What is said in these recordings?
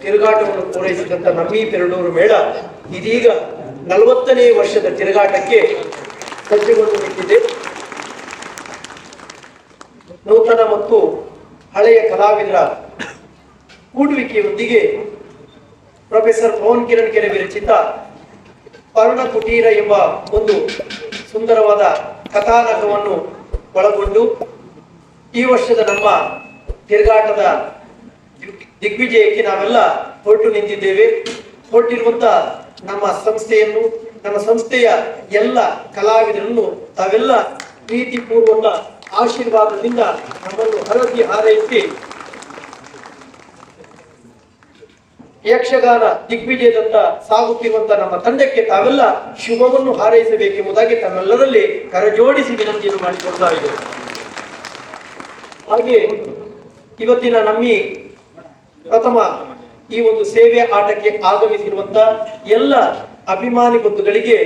ತಿರುಗಾಟವನ್ನು ಪೂರೈಸಿದಂತ ನಮ್ಮಿ ಪೆರಡೂರು ಮೇಳ ಇದೀಗ ನಲವತ್ತನೇ ವರ್ಷದ ತಿರುಗಾಟಕ್ಕೆ ಸಜ್ಜುಗೊಂಡು ನಿಂತಿದೆ ನೂತನ ಮತ್ತು ಹಳೆಯ ಕಲಾವಿದರ ಕೂಡುವಿಕೆಯೊಂದಿಗೆ ಪ್ರೊಫೆಸರ್ ಪವನ್ ಕಿರಣ್ ಕೆರೆ ವಿರಚಿತ ಪರ್ಣ ಕುಟೀರ ಎಂಬ ಒಂದು ಸುಂದರವಾದ ಕಥಾನಕವನ್ನು ಒಳಗೊಂಡು ಈ ವರ್ಷದ ನಮ್ಮ ತಿರುಗಾಟದ ದಿಗ್ವಿಜಯಕ್ಕೆ ನಾವೆಲ್ಲ ಹೊರಟು ನಿಂತಿದ್ದೇವೆ. ಹೊರಟಿರುವಂತ ನಮ್ಮ ಸಂಸ್ಥೆಯನ್ನು, ನಮ್ಮ ಸಂಸ್ಥೆಯ ಎಲ್ಲ ಕಲಾವಿದರನ್ನು ತಾವೆಲ್ಲ ಪ್ರೀತಿಪೂರ್ವಕ ಆಶೀರ್ವಾದದಿಂದ ನಮ್ಮನ್ನು ಹರಸಿ. ಹಾರೈಸಿ ಯಕ್ಷಗಾನ ದಿಗ್ವಿಜಯದತ್ತ ಸಾಗುತ್ತಿರುವಂತ ನಮ್ಮ ತಂಡಕ್ಕೆ ತಾವೆಲ್ಲ ಶುಭವನ್ನು ಹಾರೈಸಬೇಕೆಂಬುದಾಗಿ ತಮ್ಮೆಲ್ಲರಲ್ಲಿ ಕರಜೋಡಿಸಿ ವಿನಂತಿಯನ್ನು ಮಾಡಿಕೊಡ್ತಾ ಇದ್ದೇವೆ. ಹಾಗೆ ಇವತ್ತಿನ ನಮ್ಮಿ ಪ್ರಥಮ ಈ ಒಂದು ಸೇವೆ ಆಟಕ್ಕೆ ಆಗಮಿಸಿರುವಂತ ಎಲ್ಲ ಅಭಿಮಾನಿ ಬಂಧುಗಳಿಗೆ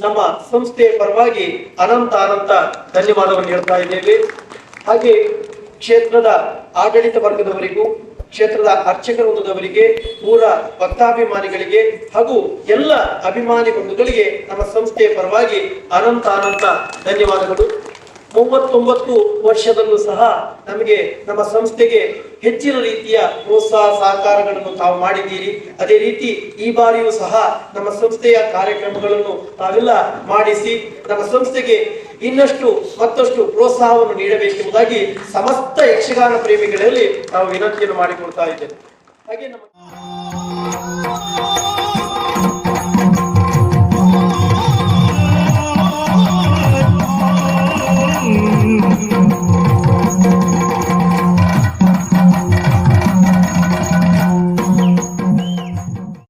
ನಮ್ಮ ಸಂಸ್ಥೆಯ ಪರವಾಗಿ ಅನಂತ ಅನಂತ ಧನ್ಯವಾದವನ್ನು ಹೇಳ್ತಾ ಇದ್ದೇವೆ. ಹಾಗೆ ಕ್ಷೇತ್ರದ ಆಡಳಿತ ವರ್ಗದವರಿಗೂ, ಕ್ಷೇತ್ರದ ಅರ್ಚಕ ವೃಂದದವರಿಗೆ ಊರ ಭಕ್ತಾಭಿಮಾನಿಗಳಿಗೆ ಹಾಗೂ ಎಲ್ಲ ಅಭಿಮಾನಿ ಬಂಧುಗಳಿಗೆ ನಮ್ಮ ಸಂಸ್ಥೆಯ ಪರವಾಗಿ ಅನಂತ ಅನಂತ ಧನ್ಯವಾದಗಳು. ಮೂವತ್ತೊಂಬತ್ತು ವರ್ಷದಲ್ಲೂ ಸಹ ನಮಗೆ ನಮ್ಮ ಸಂಸ್ಥೆಗೆ ಹೆಚ್ಚಿನ ರೀತಿಯ ಪ್ರೋತ್ಸಾಹ ಸಹಕಾರಗಳನ್ನು ತಾವು ಮಾಡಿದ್ದೀರಿ. ಅದೇ ರೀತಿ ಈ ಬಾರಿಯೂ ಸಹ ನಮ್ಮ ಸಂಸ್ಥೆಯ ಕಾರ್ಯಕ್ರಮಗಳನ್ನು ತಾವೆಲ್ಲ ಮಾಡಿಸಿ ನಮ್ಮ ಸಂಸ್ಥೆಗೆ ಇನ್ನಷ್ಟು ಮತ್ತಷ್ಟು ಪ್ರೋತ್ಸಾಹವನ್ನು ನೀಡಬೇಕೆಂಬುದಾಗಿ ಸಮಸ್ತ ಯಕ್ಷಗಾನ ಪ್ರೇಮಿಗಳಲ್ಲಿ ನಾವು ವಿನಂತಿಯನ್ನು ಮಾಡಿಕೊಡ್ತಾ ಇದ್ದೇವೆ. ಹಾಗೆ ನಮ್ಮ